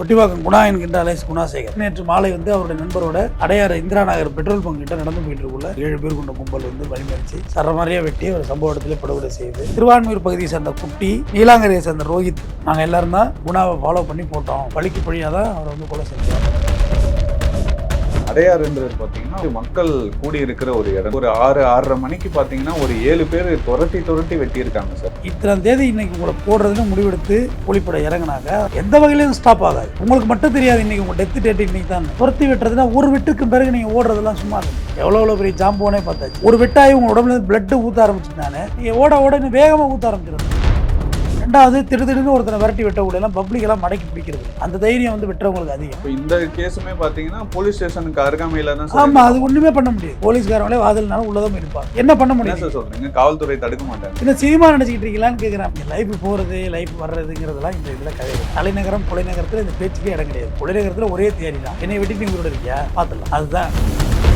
கொட்டிவாக்கம் குணா என்கின்ற அலேஸ் குணாசேகர். நேற்று மாலை வந்து அவருடைய நண்பரோட அடையாறு இந்திரா நகர் பெட்ரோல் பங்க் கிட்ட நடந்து போயிட்டு இருக்குள்ள ஏழு பேர் கொண்ட கும்பல் வந்து வழிமறிச்சு சரமாரியா வெட்டி அவர் சம்பவ இடத்துல படுகொலை செய்யுது திருவான்மையூர் பகுதியை சேர்ந்த குட்டி நீலாங்கரையை சேர்ந்த ரோஹித் நாங்கள் எல்லாரும் தான் குணாவை ஃபாலோ பண்ணி போட்டோம். பழிக்கு பழியாக தான் அவரை வந்து கொலை செஞ்சோம் அடையாறுன்றது பார்த்தீங்கன்னா மக்கள் கூடி இருக்கிற ஒரு இடம். ஒரு ஆறு ஆறரை மணிக்கு பார்த்தீங்கன்னா ஒரு ஏழு பேர் துரட்டி துரட்டி வெட்டியிருக்காங்க சார். இத்தனை தேதி இன்னைக்கு உங்களை போடுறதுன்னு முடிவெடுத்து கூலிப்படை இறங்கினாங்க. எந்த வகையிலும் ஸ்டாப் ஆகாது. உங்களுக்கு மட்டும் தெரியாது இன்னைக்கு உங்க டெத் டேட் இன்னைக்கு தான். துரத்தி வெட்டுறதுன்னா ஒரு வெட்டுக்கு பிறகு நீங்க ஓடுறதெல்லாம் சும்மா இருக்கு எவ்வளோ எவ்வளோ பெரிய ஜாம்போனே பார்த்தாச்சு. ஒரு வெட்டாயி உங்க உடம்புல பிளட்டு ஊற்ற ஊத்த நீங்கள் ஓட ஓட வேகமாக ஊற்ற ஊத்த ஆரம்பிச்சிடும் ரெண்டாவது திடு திடுன்னு ஒருத்தனை விரட்டி வெட்டக்கூடிய எல்லாம் பப்ளிக் எல்லாம் மடக்கி பிடிக்கிறது. அந்த தைரியம் வந்து வெட்டுறவங்களுக்கு அதிகம். இப்போ இந்த கேஸுமே பார்த்தீங்கன்னா போலீஸ் ஸ்டேஷனுக்கு அருகாமையில தான் சார் ஆமா அது ஒண்ணுமே பண்ண முடியாது. போலீஸ்காரங்களே வாதில்னாலும் உள்ளதான் இருப்பாங்க. என்ன பண்ண முடியும்? சார் சொல்றீங்க? காவல்துறை தடுக்க மாட்டாங்க. இந்த சினிமா நினைச்சிக்கிட்டு இருக்கீங்களான்னு கேட்குறாங்க லைஃப் போகிறது லைஃப் வர்றதுங்கிறதெல்லாம் இந்த இதில் கிடையாது. தலைநகரம் கொலைநகரத்தில் இந்த பேச்சுக்கே இடம் கிடையாது. கொலைநகரத்தில் ஒரே தேதி தான். என்னை வெட்டிட்டு இவரோட இருக்கியா? பார்த்துடலாம். அதுதான்.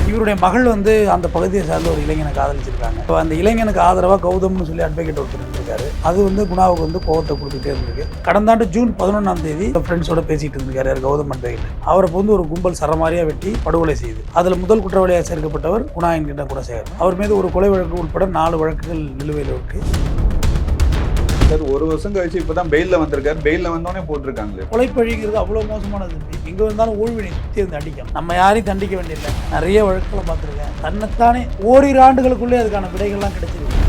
இவருடைய மகள் வந்து அந்த பகுதியை சார்ந்த ஒரு இளைஞனை காதலிச்சிருக்காங்க. இப்போ அந்த இளைஞனுக்கு ஆதரவாக கௌதம்னு சொல்லி அட்வொகேட் ஒருத்தர் இருந்திருக்காரு. அது வந்து குணாவுக்கு வந்து கோவத்தை கொடுத்துட்டே இருந்திருக்கு. கடந்த ஆண்டு ஜூன் பதினொன்றாம் தேதி ஃப்ரெண்ட்ஸோட பேசிட்டு இருந்திருக்காரு யார்? கௌதம் அட்வொகேட் அவரை வந்து ஒரு கும்பல் சரமாரியாக வெட்டி படுகொலை செய்யுது அதில் முதல் குற்றவாளியாக சேர்க்கப்பட்டவர் குணா என்கின்ற குணசேகர் அவர் மீது ஒரு கொலை வழக்கு உட்பட நாலு வழக்குகள் நிலுவையில் இருக்குது சார் ஒரு வருஷம் கழிச்சு இப்பதான் பெயில்ல வந்திருக்காரு. பெயில்ல வந்தோடனே போட்டிருக்காங்களே. கொலைப்பழிங்கிறது அவ்வளோ மோசமானது. எங்கே வந்தாலும் ஊழ்வினை சுற்றி வந்து அடிக்கும். நம்ம யாரையும் தண்டிக்க வேண்டியதில்லை. நிறைய வழக்குகளை பார்த்துருக்கேன். தன்னைத்தானே ஓரிரு ஆண்டுகளுக்குள்ளே அதுக்கான விடைகள்லாம் கிடைச்சிருக்கு.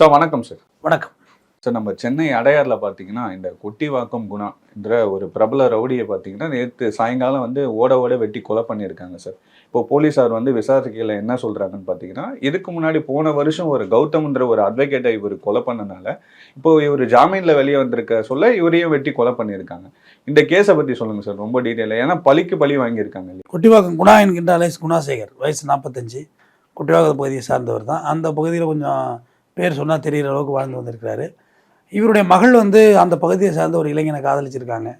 சார் வணக்கம் சார். வணக்கம். சார் நம்ம சென்னை அடையாரில் பார்த்தீங்கன்னா இந்த கொட்டிவாக்கம் குணா என்ற ஒரு பிரபல ரவுடியை பார்த்தீங்கன்னா நேற்று சாயங்காலம் வந்து ஓட ஓட வெட்டி கொலை பண்ணியிருக்காங்க சார் இப்போ போலீஸார் வந்து விசாரிக்கையில் என்ன சொல்கிறாங்கன்னு பார்த்தீங்கன்னா இதுக்கு முன்னாடி போன வருஷம் ஒரு கௌதம்ன்ற ஒரு அட்வொகேட்டை இவர் கொலை பண்ணனால இப்போ இவர் ஜாமீனில் வெளியே வந்திருக்க சொல்ல இவரையும் வெட்டி கொலை பண்ணியிருக்காங்க. இந்த கேஸை பற்றி சொல்லுங்கள் சார் ரொம்ப டீட்டெயிலாக ஏன்னா பழிக்கு பழி வாங்கியிருக்காங்க இல்லையா? குட்டிவாக்கம் குணா என்கின்ற அலேஸ் குணாசேகர் வயசு நாற்பத்தஞ்சு குட்டிவாக்கம் பகுதியை சார்ந்தவர் தான். அந்த பகுதியில் கொஞ்சம் பேர் சொன்னால் தெரிகிற அளவுக்கு வாழ்ந்து வந்திருக்கிறாரு. இவருடைய மகள் வந்து அந்த பகுதியை சார்ந்த ஒரு இளைஞனை காதலிச்சிருக்காங்க.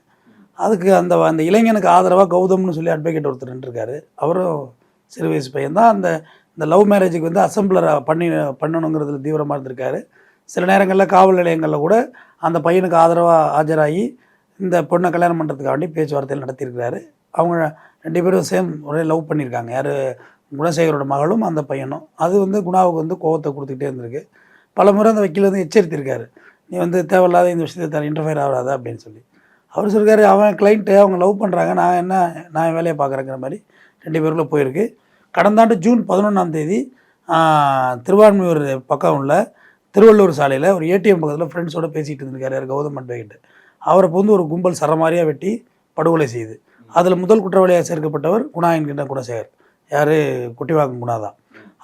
அதுக்கு அந்த அந்த இளைஞனுக்கு ஆதரவாக கௌதம்னு சொல்லி அட்வொகேட் ஒருத்தர் நின்றுருக்காரு. அவரும் சிறு வயசு பையன்தான். அந்த இந்த லவ் மேரேஜுக்கு வந்து அசம்பிளரை பண்ணி பண்ணணுங்கிறதுல தீவிரமாக இருந்திருக்காரு. சில நேரங்களில் காவல் நிலையங்களில் கூட அந்த பையனுக்கு ஆதரவாக ஆஜராகி இந்த பொண்ணை கல்யாணம் பண்ணுறதுக்காண்டி பேச்சுவார்த்தையில் நடத்தியிருக்கிறாரு. அவங்க ரெண்டு பேரும் சேம் ஒரே லவ் பண்ணியிருக்காங்க. யார்? குணசேகரோட மகளும் அந்த பையனும். அது வந்து குணாவுக்கு வந்து கோவத்தை கொடுத்துக்கிட்டே இருந்திருக்கு. பல முறை அந்த வக்கீல் வந்து எச்சரித்திருக்காரு. நீ வந்து தேவையில்லாத இந்த விஷயத்தை தர இன்டர்ஃபயர் ஆகாத அப்படின்னு சொல்லி. அவர் சொல்கிறாரு அவன் கிளைண்ட்டு அவங்க லவ் பண்ணுறாங்க நான் என்ன நான் என் வேலையை பார்க்குறேங்கிற மாதிரி ரெண்டு பேருக்குள்ள போயிருக்கு. கடந்த ஆண்டு ஜூன் பதினொன்றாம் தேதி திருவான்மையூர் பக்கம் உள்ள திருவள்ளூர் சாலையில் ஒரு ஏடிஎம் பக்கத்தில் ஃப்ரெண்ட்ஸோட பேசிகிட்டு இருந்திருக்காரு யார்? கௌதம் அட்வொகேட் அவரை வந்து ஒரு கும்பல் சரமாரியாக வெட்டி படுகொலை செய்யுது அதில் முதல் குற்றவாளியாக சேர்க்கப்பட்டவர் குணா என்கின்ற குணசேகர் யார்? குட்டிவாக்கம் குணா தான்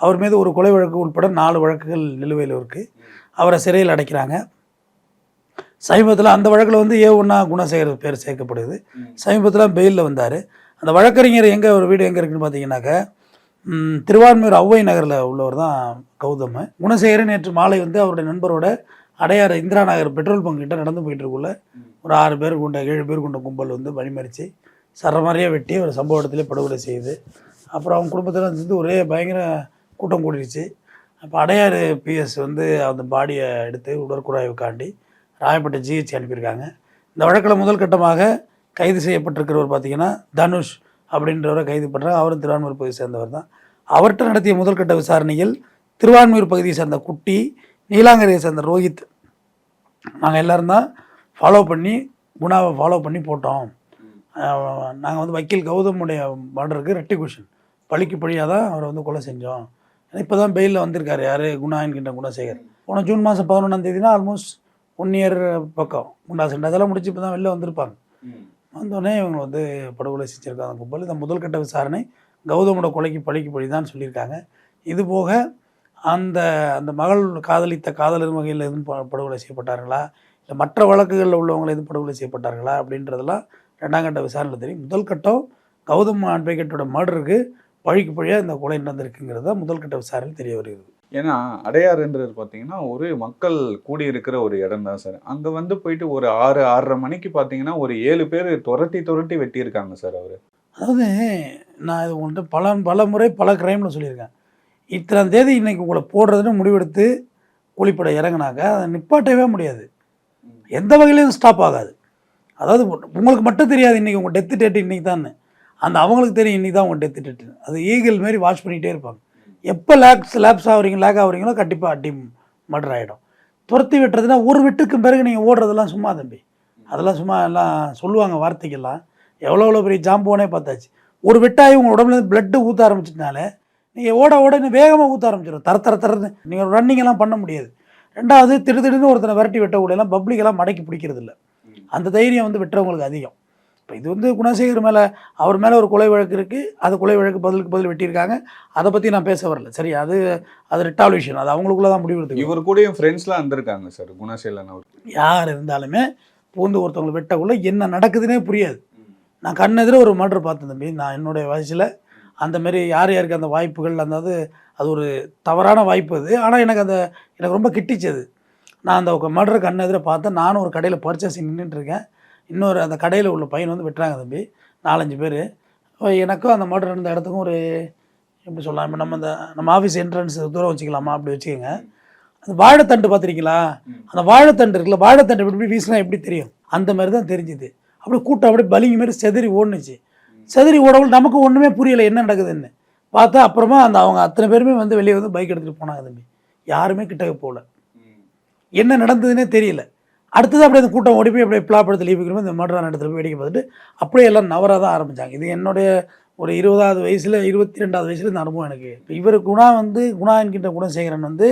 அவர் மீது ஒரு கொலை வழக்கு உட்பட நாலு வழக்குகள் நிலுவையில் இருக்குது அவரை சிறையில் அடைக்கிறாங்க. சமீபத்தில் அந்த வழக்கில் வந்து ஏ ஒன்றா குணசேகர் பேர் சேர்க்கப்படுது. சமீபத்தில் பெயிலில் வந்தார். அந்த வழக்கறிஞர் எங்கே ஒரு வீடு எங்கே இருக்குன்னு பார்த்தீங்கன்னாக்க திருவான்மையூர் ஔவை நகரில் உள்ளவர் தான் கௌதம். குணசேகரன் நேற்று மாலை வந்து அவருடைய நண்பரோட அடையாறு இந்திரா நகர் பெட்ரோல் பங்க் கிட்ட நடந்து போயிட்டு இருக்குள்ள ஒரு ஆறு பேர் கொண்ட ஏழு பேர் கொண்ட கும்பல் வந்து வழிமறித்து சரமாரியாக வெட்டி ஒரு சம்பவ இடத்துல படுகொலை செய்யுது அப்புறம் அவங்க குடும்பத்தில் வந்து ஒரே பயங்கர கூட்டம் கூடிடுச்சு அப்போ அடையாறு பிஎஸ் வந்து அந்த பாடியை எடுத்து உடற்குழாய்வுக்காண்டி ராயப்பேட்டை ஜிஹெச் அனுப்பியிருக்காங்க. இந்த வழக்கில் முதல் கட்டமாக கைது செய்யப்பட்டிருக்கிறவர் பார்த்தீங்கன்னா தனுஷ் அப்படின்றவரை கைது பண்ணுறாங்க. அவரும் திருவான்மூர் பகுதியை சேர்ந்தவர் தான். அவர்கிட்ட நடத்திய முதல் கட்ட விசாரணையில் திருவான்மூர் பகுதியை சேர்ந்த குட்டி நீலாங்கரையை சேர்ந்த ரோஹித் நாங்கள் எல்லோரும் தான் ஃபாலோ பண்ணி குணாவை ஃபாலோ பண்ணி போட்டோம். நாங்கள் வந்து வக்கீல் கௌதமுடைய மர்டருக்கு ரெட்டிகுஷன் பழிக்கு பழியாக தான் அவரை வந்து கொலை செஞ்சோம். இப்போ தான் பெயிலில் வந்திருக்காரு யார்? குணா என்கின்ற குணசேகர். போன ஜூன் மாதம் பதினொன்றாம் தேதினா ஆல்மோஸ்ட் ஒன் இயர் பக்கம். குண்டா சண்டை அதெல்லாம் முடிச்சு இப்போ தான் வெளில வந்திருப்பாங்க. வந்தோடனே இவங்க வந்து படுகொலை செஞ்சுருக்காங்க. கும்பல் இந்த முதல் கட்ட விசாரணை கௌதமோட கொலைக்கு பழிக்கு பழி தான் சொல்லியிருக்காங்க. இது போக அந்த அந்த மகள் காதலித்த காதலர் வகையில் எதுவும் படுகொலை செய்யப்பட்டார்களா? இல்லை மற்ற வழக்குகளில் உள்ளவங்க எதுவும் படுகொலை செய்யப்பட்டார்களா? அப்படின்றதெல்லாம் ரெண்டாம் கட்ட விசாரணையில் தெரியும். முதல் கட்டம் கௌதம் அட்வொகேட்டோட மர்டருக்கு பழிக்கு பழியாக இந்த கொலை நடந்திருக்குங்கிறது தான் முதல் கட்ட விசாரணையில் தெரிய வருகிறது. ஏன்னா அடையாறுன்றது பார்த்தீங்கன்னா ஒரு மக்கள் கூடி இருக்கிற ஒரு இடம் தான் சார். அங்கே வந்து போயிட்டு ஒரு ஆறு ஆறரை மணிக்கு பார்த்தீங்கன்னா ஒரு ஏழு பேர் துரட்டி துரட்டி வெட்டியிருக்காங்க சார் அவர். அதாவது நான் இது உங்கள்கிட்ட பல பல முறை பல கிரைமில் சொல்லியிருக்கேன். இத்தனை தேதி இன்னைக்கு உங்களை போடுறதுன்னு முடிவெடுத்து கூலிப்படை இறங்குனாக்க அதை நிப்பாட்டவே முடியாது. எந்த வகையிலையும் ஸ்டாப் ஆகாது. அதாவது உங்களுக்கு மட்டும் தெரியாது இன்றைக்கி உங்கள் டெத்து டேட்டு இன்றைக்கி தான் அந்த அவங்களுக்கு தெரியும் இன்றைக்கி தான் உங்கள் டெத்து டேட்டு அது ஈகிள் மாரி வாட்ச் பண்ணிகிட்டே இருப்பாங்க. எப்போ லேக்ஸ் லேப்ஸ் ஆகுறீங்க லேக் ஆகுறீங்களோ கண்டிப்பாக அடி மர்டர் ஆகிடும் துரத்தி விட்டுறதுனா ஒரு விட்டுக்கும் பிறகு நீங்கள் ஓடுறதெல்லாம் சும்மா தம்பி. அதெல்லாம் சும்மா எல்லாம் சொல்லுவாங்க வார்த்தைக்கெல்லாம் எவ்வளோ எவ்வளோ பெரிய ஜாம்போனே பார்த்தாச்சு. ஒரு வெட்டாகி உங்கள் உடம்புலேருந்து பிளட்டு ஊற்ற ஆரம்பிச்சிட்டனால நீங்கள் ஓட ஓட இன்னும் வேகமாக ஊற்ற ஆரம்பிச்சிடும் தர தர தரது நீங்கள் ரன்னிங் எல்லாம் பண்ண முடியாது. ரெண்டாவது திடு திடுன்னு ஒருத்தனை விரட்டி வெட்டக்கூடியெல்லாம் பப்ளிக்கெல்லாம் மடக்கி பிடிக்கிறது இல்லை அந்த தைரியம் வந்து விட்டுறவங்களுக்கு அதிகம். இப்போ இது வந்து குணசேகர் மேலே அவர் மேலே ஒரு கொலை வழக்கு இருக்குது அது கொலை வழக்கு பதிலுக்கு பதில் வெட்டியிருக்காங்க. அதை பற்றி நான் பேச வரல. சரி அது அது ரிட்டால் விஷயம் அது அவங்களுக்குள்ள தான் முடிவெடுத்து இவர் கூடயும் ஃப்ரெண்ட்ஸ்லாம் இருந்திருக்காங்க சார் குணசீலன் அவர் யார் இருந்தாலுமே பூந்து ஒருத்தவங்களை வெட்டக்குள்ள என்ன நடக்குதுன்னே புரியாது. நான் கண்ணெதிர ஒரு மர்டர் பார்த்தேன் தம்பி. நான் என்னுடைய வயசில் அந்த மாதிரி யார் யாருக்கு அந்த வாய்ப்புகள் அந்த அது அது ஒரு தவறான வாய்ப்பு அது. ஆனால் எனக்கு அந்த எனக்கு ரொம்ப கிட்டிச்சது நான் அந்த மர்டர் கண்ணெதிர பார்த்தேன். நானும் ஒரு கடையில் பர்ச்சேசிங் நின்றுட்டுருக்கேன் இன்னொரு அந்த கடையில் உள்ள பையன் வந்து வெட்டுறாங்க தம்பி. நாலஞ்சு பேர். எனக்கும் அந்த மர்டர் இருந்த இடத்துக்கும் ஒரு எப்படி சொல்லலாம் இப்போ நம்ம இந்த நம்ம ஆஃபீஸ் என்ட்ரன்ஸ் தூரம் வச்சுக்கலாமா? அப்படி வச்சுக்கோங்க. அந்த வாழைத்தண்டு பார்த்துருக்கீங்களா? அந்த வாழைத்தண்டு இருக்குல்ல வாழைத்தண்டு இப்படி எப்படி வீசினா எப்படி தெரியும்? அந்த மாதிரி தான் தெரிஞ்சுது. அப்படியே கூட்டம் அப்படியே பலிங்க மாரி செதறி ஓடுனுச்சு. செதறி ஓடவுள் நமக்கு ஒன்றுமே புரியலை என்ன நடக்குதுன்னு. பார்த்தா அப்புறமா அந்த அவங்க அத்தனை பேருமே வந்து வெளியே வந்து பைக் எடுத்துகிட்டு போனாங்க தம்பி. யாருமே கிட்டக்க போகல. என்ன நடந்ததுன்னே தெரியல. அடுத்தது அப்படியே அந்த கூட்டம் ஓடி போய் அப்படியே பிளாப்படத்தை லீவுக்கிறோம் இந்த மர்டரான இடத்துல போய் வேடிக்கை பார்த்துட்டு அப்படியே எல்லாம் நவராக தான் ஆரம்பித்தாங்க இது என்னுடைய ஒரு இருபதாவது வயசில் இருபத்தி ரெண்டாவது வயசுல இந்த அனுபவம் எனக்கு. இப்போ இவர் குணா வந்து குணா என்கின்ற குணசேகரன் வந்து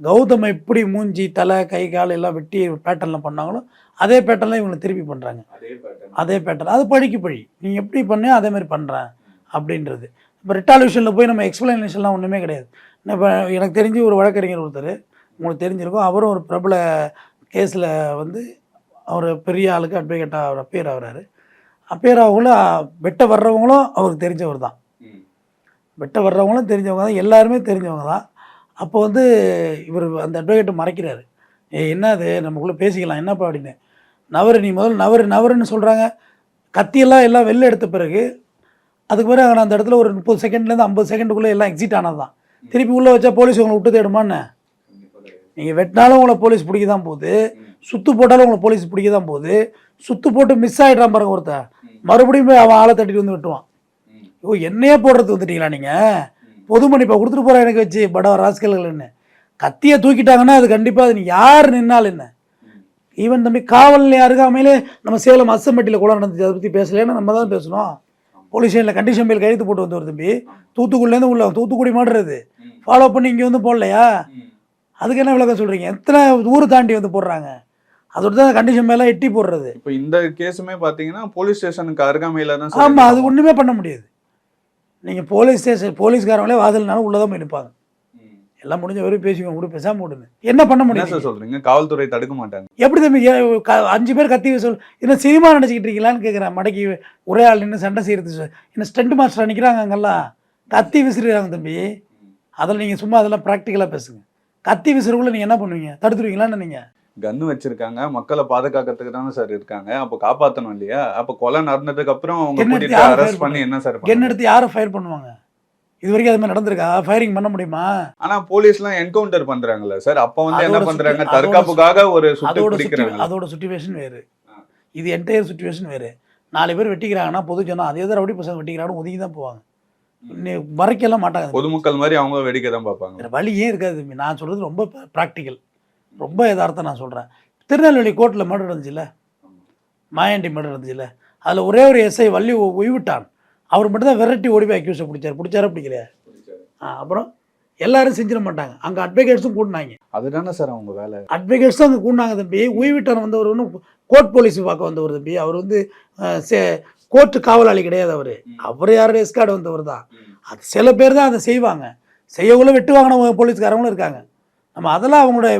கௌதம் எப்படி மூஞ்சி தலை கை கால் எல்லாம் வெட்டி பேட்டர்னில் பண்ணாங்களோ அதே பேட்டர்னில் இவங்களை திருப்பி பண்ணுறாங்க அதே பேட்டர்ன் அது பழிக்கு பழி. நீ எப்படி பண்ணியோ அதே மாதிரி பண்ணுறேன் அப்படின்றது. இப்போ ரிட்டாலியூஷனில் போய் நம்ம எக்ஸ்பிளனேஷன்லாம் ஒன்றுமே கிடையாது. இப்போ எனக்கு தெரிஞ்சு ஒரு வழக்கறிஞர் ஒருத்தர் உங்களுக்கு தெரிஞ்சிருக்கும் அவரும் ஒரு பிரபல கேஸில் வந்து அவர் பெரிய ஆளுக்கு அட்வொகேட்டாக அவர் அப்பேர் ஆகுறாரு. அப்பேர் ஆகவங்களும் வெட்ட வர்றவங்களும் அவருக்கு தெரிஞ்சவர் தான். வெட்ட வர்றவங்களும் தெரிஞ்சவங்க தான். எல்லாருமே தெரிஞ்சவங்க தான். அப்போ வந்து இவர் அந்த அட்வொகேட்டை மறைக்கிறாரு. ஏ என்ன அது நமக்குள்ளே பேசிக்கலாம். என்னப்பா அப்படின்னு. நவரு நீ முதல்ல நவரு நவருன்னு சொல்கிறாங்க கத்தியெல்லாம் எல்லாம் வெளில எடுத்த பிறகு அதுக்கு பிறகு அந்த இடத்துல ஒரு முப்பது செகண்ட்லேருந்து ஐம்பது செகண்டுக்குள்ளே எல்லாம் எக்ஸிட் ஆனது தான். திருப்பி உள்ளே வச்சா போலீஸ் உங்களை விட்டு தேடுமான்னு. நீங்கள் வெட்டினாலும் உங்களை போலீஸ் பிடிக்க தான் போகுது சுத்து போட்டாலும் உங்களை போலீஸ் பிடிக்க தான் போகுது. சுத்து போட்டு மிஸ் ஆகிடுறான் பாருங்க ஒருத்தன். மறுபடியும் போய் அவன் ஆளை தட்டிட்டு வந்து வெட்டுவான். ஓ என்னையே போடுறதுக்கு வந்துட்டீங்களா நீங்கள் பொது மன்னிப்பை கொடுத்துட்டு போகிறேன் எனக்கு வச்சு பட ராஸ்கல்கள்னு கத்தியை தூக்கிட்டாங்கன்னா அது கண்டிப்பாக அது நீ யார் நின்னாலும் என்ன? ஈவன் தம்பி காவல் அருகாமையிலே நம்ம சேலம் அசம்பட்டியில் கொலை நடந்துச்சு. அதை பற்றி பேசலைன்னா நம்ம தான் பேசணும் போலீஸ் ஸ்டேஷனில் கண்டிஷன் பேல் கையெழுத்து போட்டு வந்து ஒரு தம்பி தூத்துக்குடிலேருந்து உள்ள தூத்துக்குடி மாடுறது ஃபாலோ பண்ணி இங்கே வந்து போடலையா? அதுக்கு என்ன விளக்கம் சொல்கிறீங்க எத்தனை ஊர் தாண்டி வந்து போடுறாங்க? அதோட தான் கண்டிஷன் மேலே எட்டி போடுறது. இப்போ இந்த கேஸுமே பார்த்தீங்கன்னா போலீஸ் ஸ்டேஷனுக்கு அருகாமையில தான் ஆமாம் அது ஒன்றுமே பண்ண முடியாது. நீங்கள் போலீஸ் ஸ்டேஷன் போலீஸ்காரங்களே வாசல்னாலும் உள்ளே தான் போய் நிற்பாங்க. எல்லாம் முடிஞ்ச வரையும் பேசிக்கோங்க கூட பேசாமல் விடுங்க என்ன பண்ண முடியும்? சார் சொல்றீங்க? காவல்துறை தடுக்க மாட்டாங்க. எப்படி தம்பி அஞ்சு பேர் கத்தி சொல் என்ன சினிமா நினச்சிக்கிட்டு இருக்கீங்களான்னு கேட்குறேன் மடக்கி ஒரே ஆள் நின்று சண்டை செய்கிறது என்ன ஸ்டண்ட் மாஸ்டர் நிற்கிறாங்க அங்கெல்லாம்? கத்தி விசிறுறாங்க தம்பி. அதில் நீங்கள் சும்மா அதெல்லாம் ப்ராக்டிக்கலாக பேசுங்க. கத்தி விசிறுக்குள்ள நீங்கள் என்ன பண்ணுவீங்க? தடுத்துருவீங்களான்னு நீங்கள் கன்னு வச்சிருக்காங்க. மக்களை பாதுகாக்கிறதுக்கு தானே சார் இருக்காங்க. அப்போ காப்பாத்தணும் இல்லையா? அப்போ கொலை நடந்ததுக்கு அப்புறம் அவங்க என்ன அரெஸ்ட் பண்ணி என்ன சார் கென் பண்ணுவாங்க? எடுத்து யாரை ஃபயர் பண்ணுவாங்க? இது வரைக்கும் அது மாதிரி நடந்திருக்கா? ஃபயரிங் பண்ண முடியுமா? ஆனா போலீஸ்லாம் என்கவுண்டர் பண்றாங்கல்ல சார். அப்ப வந்து என்ன பண்றாங்க? தற்காப்புக்காக ஒரு சுட்டு அதோட சுச்சுவேஷன் வேறு. இது என்டையர் சுச்சுவேஷன் வேறு. நாலு பேர் வெட்டிக்கிறாங்கன்னா பொது ஜனம் அதே தான் ரவுடி பசங்க வெட்டிக்கிறாங்க ஒதுங்கி தான் போவாங்க. மறைக்கலாம் மாட்டாங்க. பொதுமக்கள் மாதிரி அவங்க வேடிக்கை தான் பார்ப்பாங்க. வேறு வழியே இருக்காது. நான் சொல்கிறது ரொம்ப ப்ராக்டிக்கல் ரொம்ப யதார்த்தம் நான் சொல்கிறேன் திருநெல்வேலி கோர்ட்டில் மர்டர் இருந்துச்சுல்ல மாயாண்டி மர்டர் இருந்துச்சுல்ல அதில் ஒரே ஒரு எஸ்ஐ வள்ளி ஒய்விட்டான் அவர் மட்டும் தான் விரட்டி ஓடி போய் அக்யூஸை பிடிச்சார். பிடிச்சாரா பிடிக்கலையா? ஆ அப்புறம் எல்லாரும் செஞ்சிட மாட்டாங்க. அங்கே அட்வொகேட்ஸும் கூட்டினாங்க அதுதானே சார் அவங்க வேலை? அட்வொகேட்ஸ் தான் அங்கே கூண்டாங்க தம்பி. ஓய்விட்டார் வந்தவர் ஒன்றும் கோர்ட் போலீஸ் பார்க்க வந்தவர் தம்பி. அவர் வந்து சே- கோர்ட்டு காவலாளி கிடையாது அவர். அவர் யாரோட எஸ்கார்டு வந்தவர் தான். அது சில பேர் தான் அதை செய்வாங்க. செய்யக்குள்ள வெட்டு வாங்கின போலீஸ்காரங்களும் இருக்காங்க. நம்ம அதெல்லாம் அவங்களோட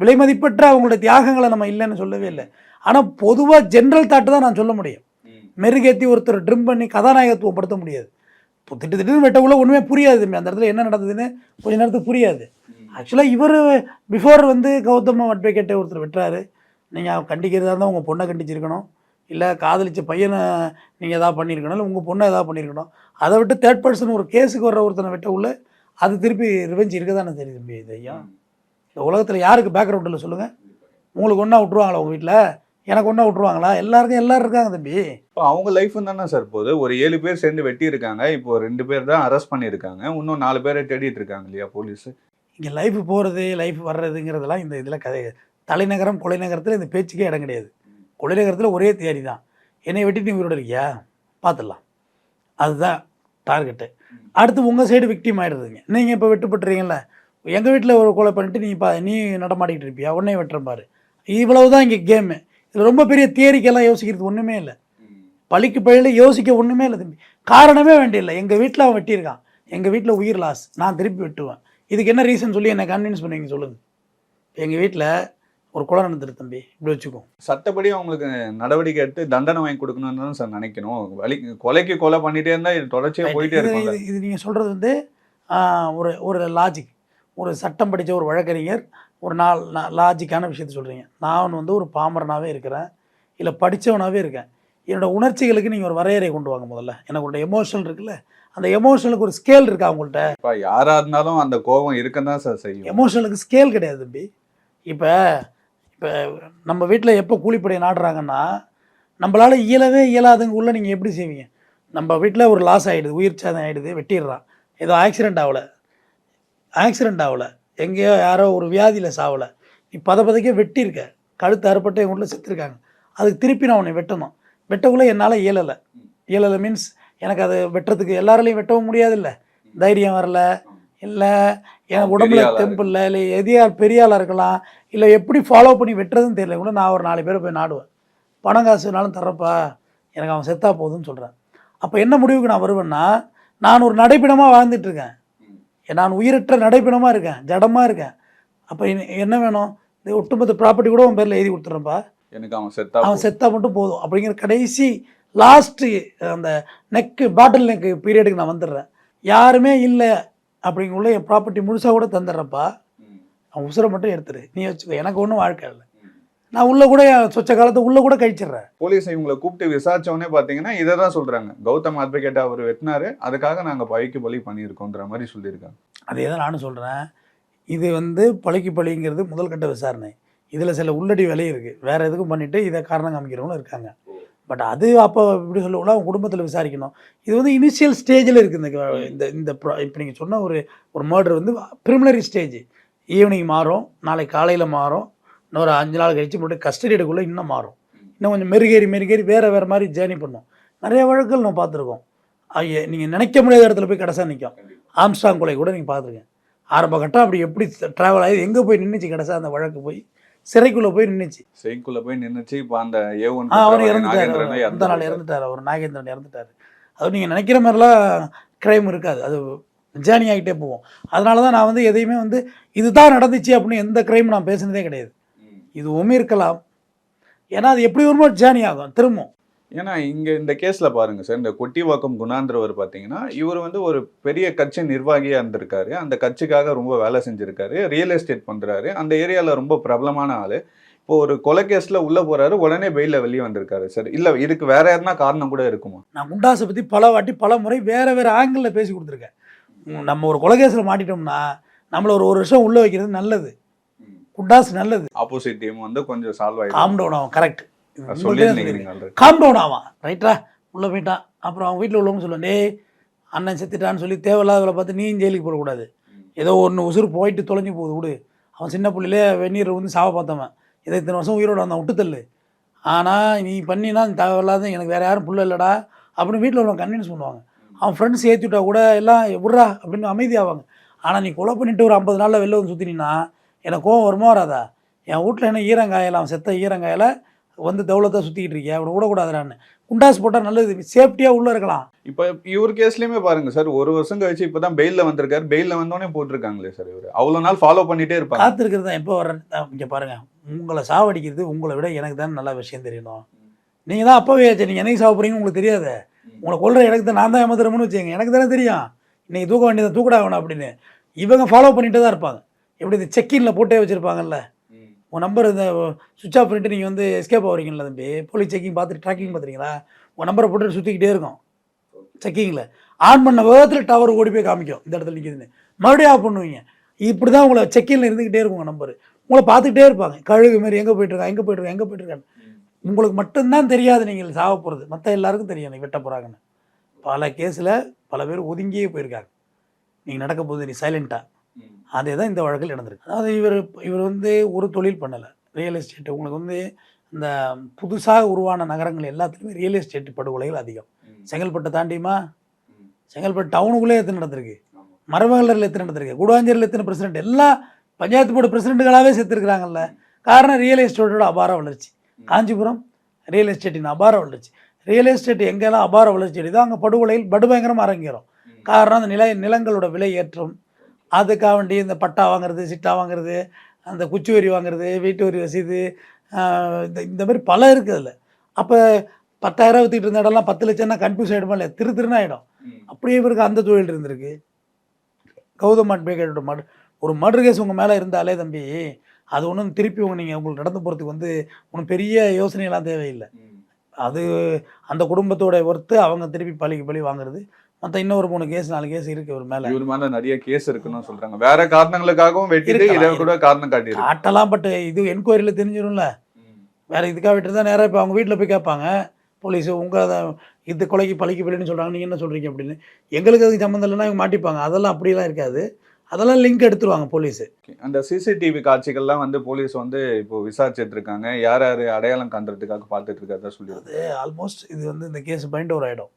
விலை மதிப்பற்ற அவங்களோட தியாகங்களை நம்ம இல்லைன்னு சொல்லவே இல்லை. ஆனால் பொதுவாக ஜென்ரல் தாட்டு தான் நான் சொல்ல முடியும். மெருகேற்றி ஒருத்தர் ட்ரிம் பண்ணி கதாநாயகத்துவம் படுத்த முடியாது. இப்போ திட்டு திட்டுன்னு வெட்டக்குள்ள ஒன்றுமே புரியாது. அந்த இடத்துல என்ன நடந்ததுன்னு கொஞ்ச நேரத்துக்கு புரியாது. ஆக்சுவலாக இவர் பிஃபோர் வந்து கௌதம் அட்வொகேட்டை ஒருத்தர் வெட்டுறாரு. நீங்கள் கண்டிக்கிறதா இருந்தால் உங்கள் பொண்ணை கண்டிச்சிருக்கணும். இல்லை காதலிச்ச பையனை நீங்கள் எதாவது பண்ணியிருக்கணும் இல்லை உங்கள் பொண்ணை எதாவது பண்ணியிருக்கணும். அதை விட்டு தேர்ட் பர்சன் ஒரு கேஸுக்கு வர்ற ஒருத்தனை வெட்ட உள்ள அது திருப்பி ரிவெஞ்ச் இருக்க தானே தெரியுது தம்பி இது ஐயா? இந்த உலகத்தில் யாருக்கு பேக்ரவுண்டில் சொல்லுங்கள் உங்களுக்கு ஒன்றா விட்ருவாங்களா உங்கள் வீட்டில் எனக்கு ஒன்றா விட்ருவாங்களா எல்லாருக்கும் எல்லாரும் இருக்காங்க தம்பி. இப்போ அவங்க லைஃப் தானே சார் போகுது. ஒரு ஏழு பேர் சேர்ந்து வெட்டி இருக்காங்க இப்போ ரெண்டு பேர் தான் அரெஸ்ட் பண்ணியிருக்காங்க. இன்னும் நாலு பேரை தேடிட்டு இருக்காங்க இல்லையா போலீஸ் இங்கே லைஃப் போகிறது லைஃப் வர்றதுங்கிறதெல்லாம் இந்த இதில் கதை. தலைநகரம் கொலைநகரத்தில் இந்த பேச்சுக்கே இடம் கிடையாது. கொலைநகரத்தில் ஒரே தியரி தான். என்னை வெட்டிட்டு நீ உயிரோட இருக்கியா? பார்த்துடலாம் அதுதான் டார்கெட்டு அடுத்து உங்கள் சைடு விக்டிம் ஆகிடுறதுங்க நீங்கள் இப்போ வெட்டுப்பட்டுறீங்கல்ல எங்கள் வீட்டில் ஒரு கொலை பண்ணிட்டு நீ பா நீ நடமாடிக்கிட்டு இருப்பியா? உடனே வெட்டுறேன் பாரு. இவ்வளவு தான் இங்கே கேமு இதில் ரொம்ப பெரிய தியரிக்கெல்லாம் யோசிக்கிறது ஒன்றுமே இல்லை. பழிக்கு பழியில் யோசிக்க ஒன்றுமே இல்லை தம்பி. காரணமே வேண்டியில்லை. எங்கள் வீட்டில் அவன் வெட்டியிருக்கான். எங்கள் வீட்டில் உயிர் லாஸ் நான் திருப்பி வெட்டுவேன். இதுக்கு என்ன ரீசன் சொல்லி என்னை கன்வின்ஸ் பண்ணுவீங்க சொல்லுங்கள் எங்கள் வீட்டில் ஒரு கொலை நடந்துரு தம்பி. இப்படி வச்சுக்கோ. சட்டப்படி அவங்களுக்கு நடவடிக்கை எடுத்து தண்டனை வாங்கி கொடுக்கணும்னு தான் சார் நினைக்கணும். வலி கொலைக்கு கொலை பண்ணிட்டே இருந்தா இது தொடர்ச்சியா போயிட்டே இது இருக்கும்ல. இது- நீங்கள் சொல்கிறது வந்து ஒரு ஒரு லாஜிக் ஒரு சட்டம் படித்த ஒரு வழக்கறிஞர் ஒரு நாள் லாஜிக்கான விஷயத்த சொல்கிறீங்க நான் வந்து ஒரு பாமரனாகவே இருக்கிறேன். இல்லை படித்தவனாகவே இருக்கேன். என்னோட உணர்ச்சிகளுக்கு நீங்கள் ஒரு வரையறை கொண்டு வாங்க முதல்ல. எனக்கு ஒரு எமோஷனல் இருக்குல்ல. அந்த எமோஷனலுக்கு ஒரு ஸ்கேல் இருக்கா உங்கள்கிட்ட இப்ப யாரா இருந்தாலும் அந்த கோபம் இருக்கதான் சார் செய்யும். எமோஷனலுக்கு ஸ்கேல் கிடையாது தம்பி. இப்போ இப்போ நம்ம வீட்டில் எப்போ கூலிப்படை நாடுறாங்கன்னா நம்மளால் இயலவே இயலாதுங்க. உள்ள நீங்கள் எப்படி செய்வீங்க? நம்ம வீட்டில் ஒரு லாஸ் ஆகிடுது உயிர் சேதம் ஆகிடுது வெட்டிடுறான். ஏதோ ஆக்சிடெண்ட் ஆகலை. ஆக்சிடெண்ட் ஆகலை. எங்கேயோ யாரோ ஒரு வியாதியில் சாவலை நீ பத பதைக்க வெட்டியிருக்க. கழுத்து அறுப்பட்டு எங்கள் வீட்டில் செத்துருக்காங்க. அதுக்கு திருப்பி நான் உன்னை வெட்டணும். வெட்டக்குள்ளே என்னால் இயலலை. இயலலை மீன்ஸ் எனக்கு அது வெட்டுறதுக்கு எல்லாராலையும் வெட்டவும் முடியாதுல்ல. தைரியம் வரல. இல்லை என் உடம்புல பெரிய ஆளா தெம்பு இல்லை இல்லை எதியால் பெரிய ஆளாக இருக்கலாம் இல்லை எப்படி ஃபாலோ பண்ணி வெட்டுறதுன்னு தெரியல. கூட நான் ஒரு நாலு பேரை போய் நாடுவேன். பணம் காசு வேணாலும் தர்றப்பா எனக்கு அவன் செத்தா போதும்னு சொல்கிறேன் அப்போ என்ன முடிவுக்கு நான் வருவேன்னா நான் ஒரு நடைப்பிடமாக வாழ்ந்துட்டு இருக்கேன். நான் உயிரற்ற நடைப்பிடமாக இருக்கேன் ஜடமாக இருக்கேன். அப்போ என்ன வேணும்? இந்த ஒட்டுமொத்த ப்ராப்பர்ட்டி கூட உன் பேரில் எழுதி கொடுத்துட்றேன்ப்பா எனக்கு அவன் செத்தா அவன் செத்தா மட்டும் போதும். அப்படிங்கிற கடைசி லாஸ்ட்டு அந்த நெக்கு பாட்டில் நெக்கு பீரியடுக்கு நான் வந்துடுறேன். யாருமே இல்லை. அப்படிங்குள்ள என் ப்ராப்பர்ட்டி முழுசாக கூட தந்துடுறப்பா. அவன் உசுரை மட்டும் எடுத்துரு. நீ வச்சுக்கோ. எனக்கு ஒன்றும் வாழ்க்கை இல்லை. நான் உள்ள கூட சொச்ச காலத்தை உள்ள கூட கழிச்சிடுறேன். போலீஸ் இவங்களை கூப்பிட்டு விசாரிச்ச உடனே பாத்தீங்கன்னா இதை தான் சொல்றாங்க. கௌதம் அட்வொகேட் அவர் வெட்டினாரு. அதுக்காக நாங்க பழிக்கு பழி பண்ணியிருக்கோன்ற மாதிரி சொல்லியிருக்காங்க. அதே தான் நானும் சொல்கிறேன் இது வந்து பழிக்கு பழிங்கிறது முதல் கட்ட விசாரணை. இதில் சில உள்ளடி வேலை இருக்குது வேறு எதுக்கும் பண்ணிவிட்டு இதை காரணம் காமிக்கிறவங்களும் இருக்காங்க. பட் அது அப்போ இப்படி சொல்லுவோம்னா அவங்க குடும்பத்தில் விசாரிக்கணும். இது வந்து இனிஷியல் ஸ்டேஜில் இருக்குது இந்த இந்த இப்போ நீங்கள் சொன்ன ஒரு ஒரு மர்டர் வந்து ப்ரிமினரி ஸ்டேஜ் ஈவினிங் மாறும் நாளைக்கு காலையில் மாறும் இன்னொரு அஞ்சு நாள் கழிச்சு போட்டு கஸ்டடி எடுக்குள்ளே இன்னும் மாறும். இன்னும் கொஞ்சம் மெருகேறி மெருகேறி வேறு வேறு மாதிரி ஜேர்னி பண்ணும். நிறைய வழக்குகள் நம்ம பார்த்துருக்கோம். ஐய நீங்கள் நினைக்க முடியாத இடத்துல போய் கடைசியாக நிற்கும் ஆம்ஸ்டாங் கொலை கூட நீங்கள் பார்த்துருக்கேன் ஆரம்ப கட்டம் அப்படி எப்படி ட்ராவல் ஆகி எங்கே போய் நின்றுச்சு கடைசியாக அந்த வழக்கு போய்? சிறைக்குள்ளே போய் நின்றுச்சு செய்குள்ள போய் நின்னுச்சு. இப்போ அந்த ஏ ஒன் அவர் இறந்துட்டார். அந்த நாள் இறந்துட்டார். அவர் நாகேந்திரன் இறந்துட்டார். அது நீங்கள் நினைக்கிற மாதிரிலாம் க்ரைம் இருக்காது. அது ஜேர்னி ஆகிட்டே போவோம் அதனால தான் நான் வந்து எதையுமே வந்து இதுதான் நடந்துச்சு அப்படின்னு எந்த க்ரைம் நான் பேசுனதே கிடையாது. இதுவுமே இருக்கலாம். ஏன்னா அது எப்படி வருமோ ஜேர்னி ஆகும். திரும்பவும். ஏன்னா இங்க இந்த கேஸ்ல பாருங்க சார் இந்த கொட்டிவாக்கம் குணாந்திரவர் பாத்தீங்கன்னா இவர் வந்து ஒரு பெரிய கட்சி நிர்வாகியா இருந்திருக்காரு. அந்த கட்சிக்காக ரொம்ப வேலை செஞ்சிருக்காரு. ரியல் எஸ்டேட் பண்றாரு. அந்த ஏரியால ரொம்ப பிரபலமான ஆளு. இப்போ ஒரு கொலை கேஸ்ல உள்ள போறாரு உடனே பெயில வெளியே வந்திருக்காரு சார். இல்ல இதுக்கு வேற எதனா காரணம் கூட இருக்குமா? நான் குண்டாஸை பற்றி பல வாட்டி பல முறை வேறு வேறு ஆங்கிளில் பேசி கொடுத்துருக்கேன். நம்ம ஒரு கொலகேசில் மாட்டிட்டோம்னா நம்மளை ஒரு ஒரு வருஷம் உள்ளே வைக்கிறது நல்லது. குண்டாஸ் நல்லது. ஆப்போசிட் டீம் வந்து கொஞ்சம் சால்வ் காம் ஆயிடும் டவுன் ஆகும் கரெக்ட். காம் டவுன் ஆவான். ரைட்டா? உள்ளே போயிட்டான். அப்புறம் அவன் வீட்டில் உள்ளவங்க சொல்லுவான் டேய் அண்ணன் செத்துட்டான்னு சொல்லி தேவையில்லாதவளை பார்த்து நீயும் ஜெயிலுக்கு போடக்கூடாது. ஏதோ ஒன்று உசுறு போயிட்டு தொலைஞ்சு போகுது விடு. அவன் சின்ன புள்ளையிலே வெந்நீர் வந்து சாவ பார்த்தவன். இதை இத்தனை வருஷம் உயிரோட வந்தான் விட்டுத்தள்ளு ஆனால் நீ பண்ணினா தேவையில்லாத எனக்கு வேறு யாரும் புள்ள இல்லைடா அப்படின்னு வீட்டில் உள்ளவங்க கன்வின்ஸ் பண்ணுவாங்க. அவன் ஃப்ரெண்ட்ஸ் ஏற்றி விட்டா கூட எல்லாம் விட்றா அப்படின்னு அமைதியாவாங்க. ஆனால் நீ கொலை பண்ணிட்டு ஒரு ஐம்பது நாளில் வெளில வந்து சுற்றினா எனக்கு கோவம் வருமா வராதா? என் வீட்டில் என்ன ஈரங்காயில்? அவன் செத்த ஈரங்காயில் வந்து தௌலத்தை சுற்றிக்கிட்டு இருக்கியா அவனை விடக்கூடாதுடான்னு குண்டாஸ் போட்டால் நல்லது. சேஃப்டியாக உள்ளே இருக்கலாம். இப்போ இவர் கேஸ்லயுமே பாருங்க சார் ஒரு வருஷம் கழிச்சு இப்பதான் பெயில்ல வந்திருக்காரு. பெயில்ல வந்தோடனே போட்டிருக்காங்களே சார் இவர். அவ்வளவு நாள் ஃபாலோ பண்ணிட்டே இருப்பாங்க. காத்திருக்கிறது தான். எப்போ வர இங்கே பாருங்கள் உங்களை சாவடிக்கிறது உங்களை விட எனக்கு தான் நல்ல விஷயம் தெரியணும். நீங்கள் தான் அப்போவே நீங்கள் என்னைக்கு சாவ போறீங்கன்னு உங்களுக்கு தெரியாது. உங்களை கொல்ற எனக்கு தான் நான் தான் ஏமாத்துறமுன்னு வச்சுங்க எனக்கு தானே தெரியும். இன்னைக்கு தூக்க வேண்டியதை தூக்கடா வேணும் அப்படின்னு. இவங்க ஃபாலோ பண்ணிட்டு தான் இருப்பாங்க. எப்படி இந்த செக்கின்ல போட்டே வச்சுருப்பாங்கல்ல. உங்கள் நம்பர் இந்த சுவிட்ச் ஆஃப் பண்ணிட்டு நீங்கள் வந்து எஸ்கேப் ஆகிறீங்களா தம்பி. போலீஸ் செக்கிங் பார்த்துட்டு ட்ராக்கிங் பார்த்துறீங்களா? உங்கள் நம்பரை போட்டு சுற்றிக்கிட்டே இருக்கும். செக்கிங்கில் ஆன் பண்ண வேகத்தில் டவர் ஓடி போய் காமிக்கும். இந்த இடத்துல நிற்கிதுன்னு மறுபடியும் ஆஃப் பண்ணுவீங்க. இப்படி தான் உங்களை செக்கிங்கில் இருந்துக்கிட்டே இருக்கும் உங்கள் நம்பர் உங்களை பார்த்துக்கிட்டே இருப்பாங்க. கழுகு மாதிரி எங்கே போயிட்டுருக்கான் எங்கே போயிட்டுருக்கான் எங்கே போயிட்டுருக்கான்னு உங்களுக்கு மட்டும்தான் தெரியாது நீங்கள் சாக போகிறது மற்ற எல்லாருக்கும் தெரியும் நீ வெட்ட போகிறாங்கன்னு பல கேஸில் பல பேர் ஒதுங்கியே போயிருக்காங்க. நீங்கள் நடக்க போகுது நீ சைலண்ட்டாக அதே தான் இந்த வழக்கில் நடந்திருக்கு. அதாவது இவர் இவர் வந்து ஒரு தொழில் பண்ணலை. ரியல் எஸ்டேட் உங்களுக்கு வந்து இந்த புதுசாக உருவான நகரங்கள் எல்லாத்துலேயுமே ரியல் எஸ்டேட் படுகொலைகள் அதிகம். செங்கல்பட்டை தாண்டியுமா? செங்கல்பட்டு டவுனுக்குள்ளே எத்தனை நடந்திருக்கு? மரமகலரில் எத்தனை நடந்திருக்கு? கூடாஞ்சேரியில் எத்தனை பிரசிடென்ட் எல்லா பஞ்சாயத்து போர்டு பிரசிடென்ட்டுகளாகவே செத்துருக்குறாங்கல்ல. காரணம் ரியல் எஸ்டேட்டோட அபார வளர்ச்சி. காஞ்சிபுரம் ரியல் எஸ்டேட்டின் அபார வளர்ச்சி. ரியல் எஸ்டேட் எங்கெல்லாம் அபார வளர்ச்சி அடையுதோ அங்கே படுகொலையில் படுபயங்கரம் அரங்கேறும். காரணம் அந்த நில நிலங்களோட விலை ஏற்றம் அதுக்காக வேண்டி இந்த பட்டா வாங்குறது சிட்டா வாங்குறது அந்த குச்சி வரி வாங்குறது வீட்டு வரி ஆஹ் இந்த இந்த மாதிரி பல இருக்குது அதில். அப்போ பத்தாயிரம் வித்துக்கிட்டு இருந்த இடம்லாம் பத்து லட்சம்னா கன்ஃபியூஸ் ஆகிடுமா இல்லையா? திரு திருன்னு ஆகிடும் அப்படியே இவருக்கு அந்த தொழில் இருந்திருக்கு. கௌதம் அட்பேக்கேட்டோட மடு ஒரு மர்டர் கேஸ் உங்கள் மேலே இருந்தாலே தம்பி அது ஒன்றும் திருப்பி உங்க நீங்கள் உங்களுக்கு நடந்து போகிறதுக்கு வந்து ஒன்றும் பெரிய யோசனையெல்லாம் தேவையில்லை. அது அந்த குடும்பத்தோட ஒர்த்து அவங்க திருப்பி பழிக்கு பழி வாங்குறது. மற்ற இன்னொரு மூணு கேஸ் நாலு கேஸ் இருக்குது ஒரு மேலே. இவர் மேல நிறைய கேஸ் இருக்குன்னு சொல்றாங்க. வேற காரணங்களுக்காகவும் வெட்டிட்டு இதை. கூட காரணம் காட்டியிருக்கு காட்டலாம் பட் இது என்கொயரியில் தெரிஞ்சிடும்ல வேறு இதுக்காக விட்டு தான் நேராக இப்போ அவங்க வீட்டில் போய் கேட்பாங்க. போலீஸு உங்கள் இது கொலைக்கு பழிக்கு பழின்னு சொல்கிறாங்க நீங்கள் என்ன சொல்கிறீங்க அப்படின்னு. எங்களுக்கு அதுக்கு சம்மந்தம் இல்லைன்னா இவங்க மாட்டிப்பாங்க. அதெல்லாம் அப்படிலாம் இருக்காது. அதெல்லாம் லிங்க் எடுத்துருவாங்க போலீஸு. அந்த சிசிடிவி காட்சிகள்லாம் வந்து போலீஸ் வந்து இப்போ விசாரிச்சுட்டு இருக்காங்க யார் யார் அடையாளம் காண்றதுக்காக பார்த்துட்டு இருக்காதா சொல்லி அது ஆல்மோஸ்ட் இது வந்து இந்த கேஸ் பைண்ட் ஓவர் ஆகிடும்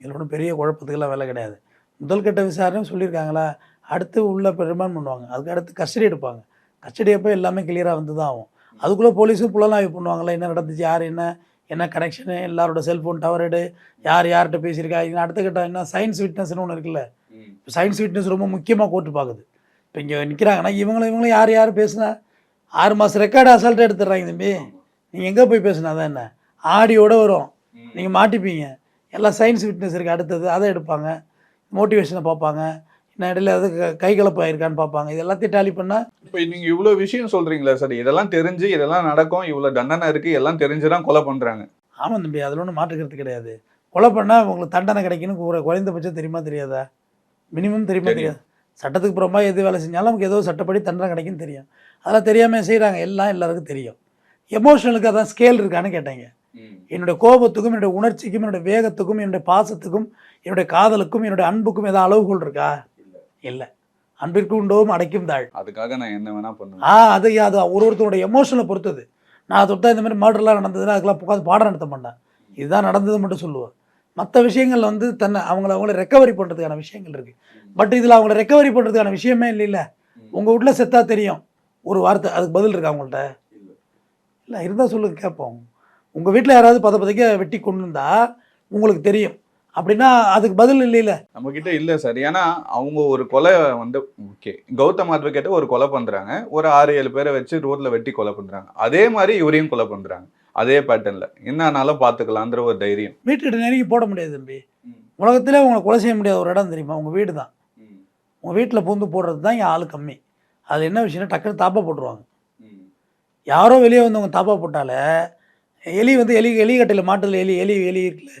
இதில் ஒன்றும் பெரிய குழப்பத்துக்கெல்லாம் வேலை கிடையாது. முதல் கட்ட விசாரணை சொல்லியிருக்காங்களா? அடுத்து உள்ள ரிமாண்ட் பண்ணுவாங்க. அதுக்கு அடுத்து கஸ்டடி எடுப்பாங்க. கஸ்டடி அப்போ எல்லாமே கிளியராக வந்து தான் ஆகும். அதுக்குள்ளே போலீஸும் புலனாய்வு பண்ணுவாங்களா என்ன நடந்துச்சு யார் என்ன என்ன கனெக்ஷனு எல்லாரோட செல்ஃபோன் டவர் எடு யார் யார்கிட்ட பேசியிருக்கா இன்னும் அடுத்த கட்டம் என்ன சயின்ஸ் விட்னஸ்னு ஒன்று இருக்குல்ல. இப்போ சயின்ஸ் விட்னஸ் ரொம்ப முக்கியமாக கோர்ட்டு பார்க்குது. இப்போ இங்கே நிற்கிறாங்கன்னா இவங்களும் இவங்களும் யார் யார் பேசுனா? ஆறு மாதம் ரெக்கார்டு அசால்ட்டாக எடுத்துடுறாங்க தம்பி. நீங்கள் எங்கே போய் பேசுனா தான் என்ன? ஆடியோட வரும். நீங்கள் மாட்டிப்பீங்க. எல்லாம் சயின்ஸ் விட்னஸ் இருக்குது அடுத்தது அதை எடுப்பாங்க. மோட்டிவேஷனை பார்ப்பாங்க. இன்னும் இடையில அது க- கை கலப்பு ஆயிருக்கான்னு பார்ப்பாங்க. இது எல்லாத்தையும் டேலி பண்ணால் இப்போ நீங்க இவ்வளவு விஷயம் சொல்றீங்களா சார் இதெல்லாம் தெரிஞ்சு இதெல்லாம் நடக்கும். இவ்வளவு தண்டனை இருக்கு. எல்லாம் தெரிஞ்சுதான் கொலை பண்றாங்க. ஆமாம் தம்பி அதில் ஒன்றும் மாற்றுக்கிறது கிடையாது. கொலை பண்ணால் உங்களுக்கு தண்டனை கிடைக்குன்னு ஒரு குறைந்தபட்சம் தெரியுமா தெரியாதா? மினிமம் தெரியுமா தெரியும். தெரியாது. சட்டத்துக்கு புறமா எது வேலை செஞ்சாலும் நமக்கு ஏதோ சட்டப்படி தண்டனை கிடைக்குன்னு தெரியும். அதெல்லாம் தெரியாமல் செய்கிறாங்க எல்லாம் எல்லாருக்கும் தெரியும். எமோஷனலுக்கு அதான் ஸ்கேல் இருக்கான்னு கேட்டீங்க. என்னுடைய கோபத்துக்கும் என்னுடைய உணர்ச்சிக்கும் என்னுடைய வேகத்துக்கும் என்னுடைய பாசத்துக்கும் என்னுடைய காதலுக்கும் என்னுடைய அன்புக்கும் ஏதாவது அளவுகோல் இருக்கா? இல்லை. அன்பிற்கு உண்டோம் அடைக்கும் தாழ் அதுக்காக நான் என்ன வேணா பண்ணுவேன். ஆ அது அது ஒரு ஒருத்தருடைய எமோஷனை பொறுத்தது. நான் தொட்டா இந்த மாதிரி மர்டர்லாம் நடந்ததுன்னா அதுக்கெல்லாம் உட்காந்து பாடம் நடத்த மாட்டேன். இதுதான் நடந்தது மட்டும் சொல்லுவேன். மற்ற விஷயங்கள் வந்து தன்னை அவங்கள அவங்கள ரெக்கவரி பண்ணுறதுக்கான விஷயங்கள் இருக்குது பட் இதில் அவங்கள ரெக்கவரி பண்ணுறதுக்கான விஷயமே இல்லைல்ல. உங்கள் வீட்டில் செத்தா தெரியும். ஒரு வார்த்தை அதுக்கு பதில் இருக்கா அவங்கள்ட்ட? இல்லை. இருந்தால் சொல்லுங்க கேட்போம். உங்கள் வீட்டில் யாராவது பத பதைக்க வெட்டி கொண்டு வந்தா உங்களுக்கு தெரியும். அப்படின்னா அதுக்கு பதில் இல்லைல்ல நம்ம கிட்ட இல்ல சார். ஏன்னா அவங்க ஒரு கொலை வந்து ஓகே கௌதம் அட்வொகேட்டை ஒரு கொலை பண்றாங்க. ஒரு ஆறு ஏழு பேரை வச்சு ரோட்ல வெட்டி கொலை பண்றாங்க. அதே மாதிரி இவரையும் கொலை பண்றாங்க. அதே பேட்டர்ன்ல என்னன்னாலும் பாத்துக்கலான்ற ஒரு தைரியம். வீட்டுக்கிட்ட நெருங்கி போட முடியாது தம்பி. உலகத்திலே உங்களை கொலை செய்ய முடியாத ஒரு இடம் தெரியுமா? உங்கள் வீடு தான். உங்கள் வீட்டில் பூந்து போடுறது தான் ஆள் கம்மி. அது என்ன விஷயம்னா டக்குன்னு தாப்பா போட்டுருவாங்க. யாரோ வெளியே வந்து அவங்க தாப்பா போட்டாலே எலி வந்து எலி எலிக்கட்டையில் மாட்டுல எலி எலி எலி இருக்குல்ல.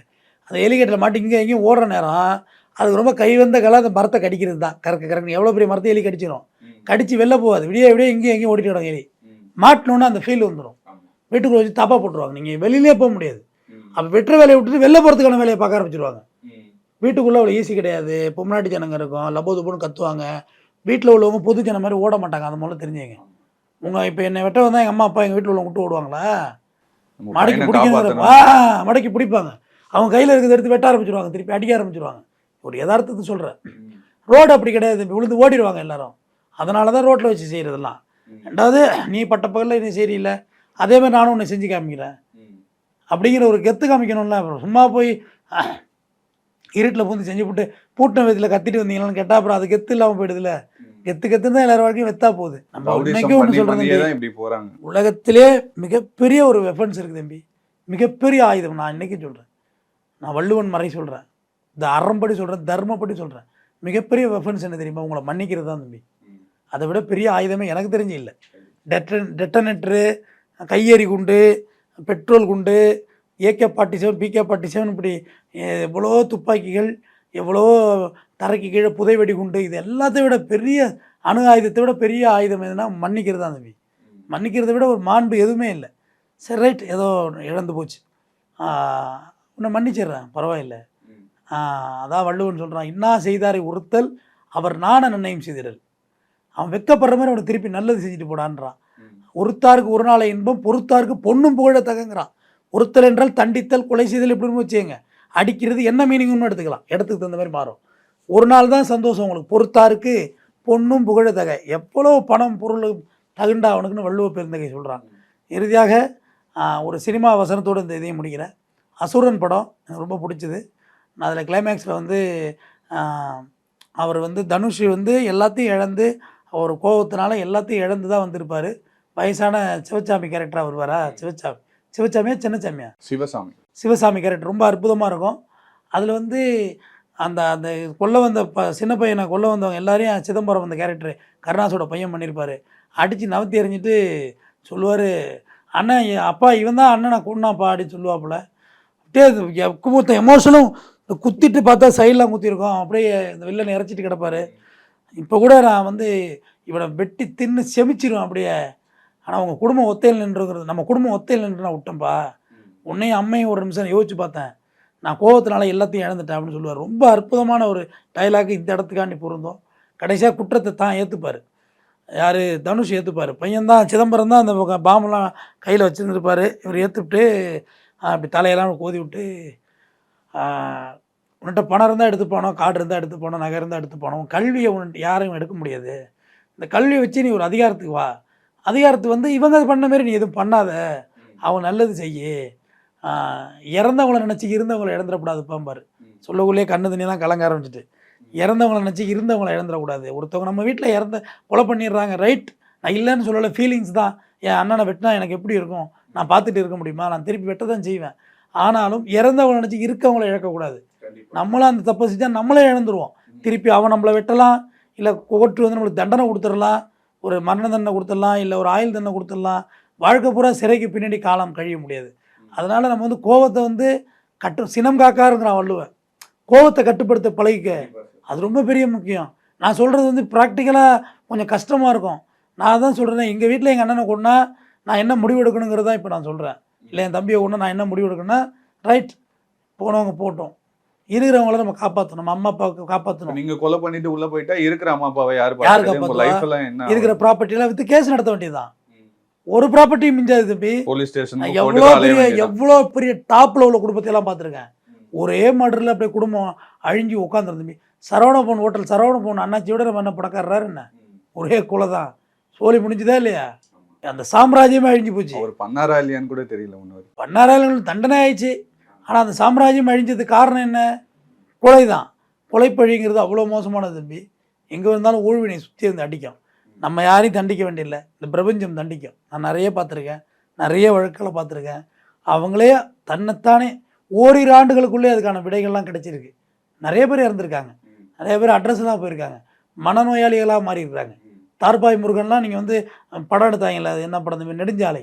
அந்த எலிக்கட்டையில் மாட்டி இங்கே எங்கேயும் ஓடுற நேரம் அதுக்கு ரொம்ப கை வந்த கலை அந்த மரத்தை கடிக்கிறது தான். கறக்க கறக்கு எவ்வளோ பெரிய மரத்தை எலி கடிச்சிடும் கடிச்சு வெளில போகாது. விடிய விடிய இங்கேயும் எங்கேயும் ஓடிட்டு கிடக்கும் எலி. மாட்டினோன்னே அந்த ஃபீல் வந்துடும் வீட்டுக்குள்ள வச்சு தாப்பா போட்டுருவாங்க. நீங்கள் வெளியிலே போக முடியாது. அப்போ வெட்டுற வேலையை விட்டுட்டு வெளில போகிறதுக்கான வேலையை பார்க்க ஆரம்பிச்சிருவாங்க. வீட்டுக்குள்ளே அவ்வளோ ஈஸி கிடையாது. பொம்னாட்டி ஜனங்க இருக்கும். லபோ துப்புன்னு கத்துவாங்க. வீட்டில் உள்ளவங்க பொது ஜனம் மாதிரி ஓட மாட்டாங்க. அந்த மூலம் தெரிஞ்சுங்க. உங்கள் இப்போ என்னை வெட்ட வந்தால் எங்கள் அம்மா அப்பா எங்கள் வீட்டில் உள்ளவங்க விட்டு ஓடுவாங்களா? மடக்கி பிடிக்கிறது மடக்கி பிடிப்பாங்க. அவங்க கையில் இருக்கிறத எடுத்து வெட்ட ஆரம்பிச்சிருவாங்க. திருப்பி அடிக்க ஆரம்பிச்சிருவாங்க. ஒரு யதார்த்தத்தை சொல்கிறேன் ரோடு அப்படி கிடையாது. விழுந்து ஓடிடுவாங்க எல்லாரும். அதனால தான் ரோட்டில் வச்சு செய்கிறதெல்லாம் ரெண்டாவது நீ பட்ட பகலில் நீ சரியில்லை அதே மாதிரி நானும் உன்னை செஞ்சு காமிக்கிறேன். அப்படிங்கிற ஒரு கெத்து காமிக்கணும்ல. சும்மா போய் இருட்டில் பூந்து செஞ்சு போட்டு பூட்டின விதத்தில் கத்திட்டு வந்தீங்களான்னு கேட்டால் அப்புறம் அது கெத்து இல்லாமல் போயிடுதுல. கெத்து கெத்து தான் எல்லாரும் வாழ்க்கையும் வெத்தா போகுது. நம்ம இன்னைக்கு ஒன்று இப்படி போறாங்க. உலகத்திலே மிகப்பெரிய ஒரு வெப்பன்ஸ் இருக்குது தம்பி. மிகப்பெரிய ஆயுதம். நான் இன்னைக்கு சொல்கிறேன் நான் வள்ளுவன் மறை சொல்கிறேன் இந்த அறம்படி சொல்கிறேன் தர்மப்படி சொல்கிறேன் மிகப்பெரிய வெப்பன்ஸ் என்ன தெரியுமா? உங்களை மன்னிக்கிறது தான் தம்பி. அதை விட பெரிய ஆயுதமே எனக்கு தெரிஞ்சு இல்லை. டெட்டன் டெட்டனேட்டரு கையெறி குண்டு பெட்ரோல் குண்டு AK forty seven PK forty seven இப்படி எவ்வளோ துப்பாக்கிகள் எவ்வளோ தரைக்கு கீழே புதைவெடி குண்டு இது எல்லாத்தையும் விட பெரிய அணு ஆயுதத்தை விட பெரிய ஆயுதம் எதுனா மன்னிக்கிறது தான் தம்பி? மன்னிக்கிறதை விட ஒரு மாண்பு எதுவுமே இல்லை. சரி ரைட் ஏதோ இழந்து போச்சு. உன்னை மன்னிச்சிடுறேன் பரவாயில்ல. அதான் வள்ளுவன் சொல்கிறான் இன்னா செய்தாரை உறுத்தல் அவர் நாண நிர்ணயம் செய்திடல். அவன் வெக்கப்படுற மாதிரி அவனை திருப்பி நல்லது செஞ்சுட்டு போடான்றான். ஒருத்தாருக்கு ஒரு நாளை இன்பம் பொறுத்தாருக்கு பொண்ணும் புகழத்தகங்கிறான் ஒருத்தல் என்றால் தண்டித்தல் கொலை செய்தல் இப்படின்னு வச்சுங்க அடிக்கிறது என்ன மீனிங்னு எடுத்துக்கலாம். இடத்துக்கு தகுந்த மாதிரி மாறும். ஒரு நாள் தான் சந்தோஷம் உங்களுக்கு. பொறுத்தாருக்கு பொண்ணும் புகழத்தக எவ்வளோ பணம் பொருள் தகுண்டா அவனுக்குன்னு வள்ளுவ பெருந்தகை சொல்கிறான் இறுதியாக ஒரு சினிமா வசனத்தோடு இந்த இதையும் முடிக்கிறேன். அசுரன் படம் எனக்கு ரொம்ப பிடிச்சது. நான் அதில் கிளைமேக்ஸில் வந்து அவர் வந்து தனுஷ் வந்து எல்லாத்தையும் இழந்து அவர் கோபத்தினால எல்லாத்தையும் இழந்து தான் வந்திருப்பார். வயசான சிவச்சாமி கேரக்டராக வருவாரா? சிவச்சாமி. சிவசாமியா சின்னசாமியா சிவசாமி. சிவசாமி கேரக்டர் ரொம்ப அற்புதமாக இருக்கும். அதில் வந்து அந்த அந்த கொல்ல வந்த ப சின்ன பையனை கொல்ல வந்தவங்க எல்லாரையும் சிதம்பரம் அந்த கேரக்டர் கருணாஸோட பையன் பண்ணியிருப்பார் அடித்து நவத்தி எறிஞ்சிட்டு சொல்லுவார் அண்ணன் அப்பா இவன் தான் அண்ணனை கொண்டாப்பா அப்படின்னு சொல்லுவாப்புல. அப்படியே குமுத்த எமோஷனும் குத்திட்டு பார்த்தா சைடெலாம் குத்திருக்கோம். அப்படியே இந்த வில்லனை இறச்சிட்டு கிடப்பாரு. இப்போ கூட நான் வந்து இவனை வெட்டி தின்னு செமிச்சிருவேன் அப்படியே. ஆனால் உங்கள் குடும்பம் ஒத்தையில் நின்றுங்கிறது நம்ம குடும்பம் ஒத்தையில் நின்று நான் விட்டேன்ப்பா உன்னையும் அம்மையும் ஒரு நிமிஷம் யோசிச்சு பார்த்தேன். நான் கோவத்தினால எல்லாத்தையும் இழந்துட்டேன் அப்படின்னு சொல்லுவார். ரொம்ப அற்புதமான ஒரு டைலாக் இந்த இடத்துக்காண்டி பொருந்தும். கடைசியாக குற்றத்தை தான் ஏற்றுப்பார் யார்? தனுஷ் ஏற்றுப்பார் பையன்தான் சிதம்பரம் தான் அந்த பக்கம் பாம்பெல்லாம் கையில் வச்சுருந்துருப்பார். இவர் ஏற்றுவிட்டு அப்படி தலையெல்லாம் கோதி விட்டு உன்கிட்ட பணம் இருந்தால் எடுத்து போனோம் காடு இருந்தால் எடுத்து போனோம் நகை இருந்தால் எடுத்து போனோம். கல்வியை உன் யாரையும் எடுக்க முடியாது. இந்த கல்வியை வச்சு நீ ஒரு அதிகாரத்துக்கு வா. அதிகாரத்துக்கு வந்து இவங்க பண்ண மாதிரி நீ எதுவும் பண்ணாத. அவன் நல்லது செய்யு. இறந்தவங்கள நினச்சி இருந்தவங்கள இழந்துடக்கூடாது பாம்பார் சொல்லக்குள்ளேயே கண்ணு தண்ணியெல்லாம் கலங்க ஆரம்பிச்சிட்டு. இறந்தவங்கள நினச்சி இருந்தவங்கள இழந்துடக்கூடாது. ஒருத்தவங்க நம்ம வீட்டில் இறந்த கொலை பண்ணிடுறாங்க ரைட் நான் இல்லைன்னு சொல்லலை ஃபீலிங்ஸ் தான். என் அண்ணனை வெட்டினா எனக்கு எப்படி இருக்கும்? நான் பார்த்துட்டு இருக்க முடியுமா? நான் திருப்பி வெட்ட தான் செய்வேன். ஆனாலும் இறந்தவங்கள நினச்சி இருக்கவங்கள இழக்கக்கூடாது. நம்மளும் அந்த தப்பை செஞ்சால் நம்மளே இழந்துருவோம். திருப்பி அவன் நம்மளை வெட்டலாம் இல்லை கோர்ட்டு வந்து நம்மளுக்கு தண்டனை கொடுத்துடலாம். ஒரு மரண தண்டனை கொடுத்துடலாம் இல்லை ஒரு ஆயுள் தண்டனை கொடுத்துடலாம் வாழ்க்கை பூரா சிறைக்கு பின்னாடி காலம் கழிய முடியாது. அதனால் நம்ம வந்து கோவத்தை வந்து கட்டு சினம் காக்காருங்கிறான் வள்ளுவன். கோவத்தை கட்டுப்படுத்த பழகிக்க. அது ரொம்ப பெரிய முக்கியம். நான் சொல்கிறது வந்து ப்ராக்டிக்கலாக கொஞ்சம் கஷ்டமாக இருக்கும். நான் தான் சொல்கிறேன் எங்கள் வீட்டில் எங்கள் அண்ணனை கொண்டா நான் என்ன முடிவு எடுக்கணுங்கிறதா இப்போ நான் சொல்கிறேன் இல்லை என் தம்பியை கொண்டா நான் என்ன முடிவு எடுக்கணும்னா ரைட் போனவங்க போட்டோம் இருக்கிறவங்கள நம்ம காப்பாற்றணும் நம்ம அம்மா அப்பாவுக்கு காப்பாற்றணும் நீங்க கொலை பண்ணிட்டு உள்ள போயிட்டா இருக்கிற அம்மா அப்பாவை யாரு யாரு எல்லாம் என்ன இருக்கிற ப்ராப்பர்ட்டிலாம் வித்து கேஸ் நடத்த வேண்டியதுதான். ஒரு ப்ராப்பர்ட்டியும் மிஞ்சாது தம்பி. போலீஸ் ஸ்டேஷன் எவ்வளோ பெரிய எவ்வளோ பெரிய டாப்பில் உள்ள குடும்பத்தையெல்லாம் பார்த்துருக்கேன். ஒரே மர்டரில் அப்படியே குடும்பம் அழிஞ்சு உட்காந்துருந்தம்பி சரவண பொண்ணு ஹோட்டல் சரவண பொண்ணு அண்ணாச்சியோட நம்ம என்ன பணக்காரராரு என்ன? ஒரே குலை தான் சோழி முடிஞ்சுதா இல்லையா? அந்த சாம்ராஜ்யமே அழிஞ்சு போச்சு. அவர் பண்ணாரா இல்லையான்னு கூட தெரியல ஒண்ணு பன்னாராயணங்களுக்கு தண்டனை ஆயிடுச்சு. ஆனால் அந்த சாம்ராஜ்யம் அழிஞ்சதுக்கு காரணம் என்ன? கொலை தான் கொலைப்பழிங்கிறது அவ்வளோ மோசமானது தம்பி. எங்கே இருந்தாலும் ஊழ்வினை சுற்றி வந்து அடிக்கும். நம்ம யாரையும் தண்டிக்க வேண்டியதில்லை. இந்த பிரபஞ்சம் தண்டிக்கும். நான் நிறைய பார்த்துருக்கேன். நிறைய வழக்குகளை பார்த்துருக்கேன். அவங்களே தன்னைத்தானே ஓரிரு ஆண்டுகளுக்குள்ளே அதுக்கான விடைகள்லாம் கிடைச்சிருக்கு. நிறைய பேர் இறந்துருக்காங்க. நிறைய பேர் அட்ரஸ்லாம் போயிருக்காங்க. மனநோயாளிகளாக மாறி இருக்காங்க தார்பாய் முருகன்லாம் நீங்கள் வந்து படம் எடுத்தாங்கல்ல அது என்ன படம்? தம்பி நெடுஞ்சாலை.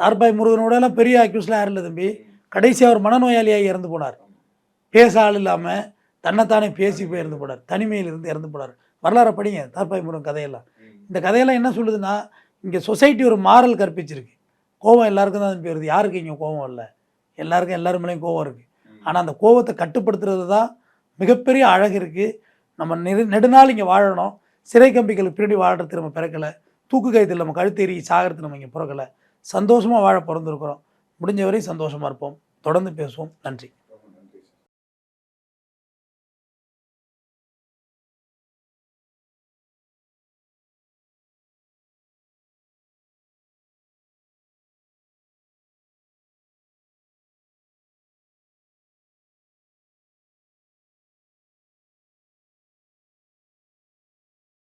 தார்பாய் முருகனோட எல்லாம் பெரிய அக்யூஸ்லாம் யாரும் இல்லை தம்பி. கடைசியாக அவர் மனநோயாளியாக இறந்து போனார். பேச ஆள் இல்லாமல் தன்னைத்தானே பேசி போய் இறந்து போனார். தனிமையில் இருந்து இறந்து போனார். வரலாறு படிங்க தார்பாய் முருகன் கதையெல்லாம். இந்த கதையெல்லாம் என்ன சொல்லுதுன்னா இங்கே சொசைட்டி ஒரு மாறல் கற்பிச்சிருக்கு. கோவம் எல்லாருக்கும் தான் போயிருது. யாருக்கு இங்கே கோவம் இல்லை? எல்லாருக்கும் எல்லாரும் மேலேயும் கோவம் இருக்குது ஆனால் அந்த கோவத்தை கட்டுப்படுத்துறது தான் மிகப்பெரிய அழகு இருக்குது நம்ம நெடு நெடுநாள் இங்கே வாழணும். சிறை கம்பிகளுக்கு பின்னாடி வாழ்கிறதுக்கு நம்ம பிறக்கலை. தூக்கு கயத்தில் நம்ம கழுத்தேறி சாகிறதுக்கு நம்ம இங்கே பிறக்கலை. சந்தோஷமாக வாழ பிறந்திருக்கிறோம். முடிஞ்ச வரை சந்தோஷமாக இருப்போம். தொடர்ந்து பேசுவோம். நன்றி.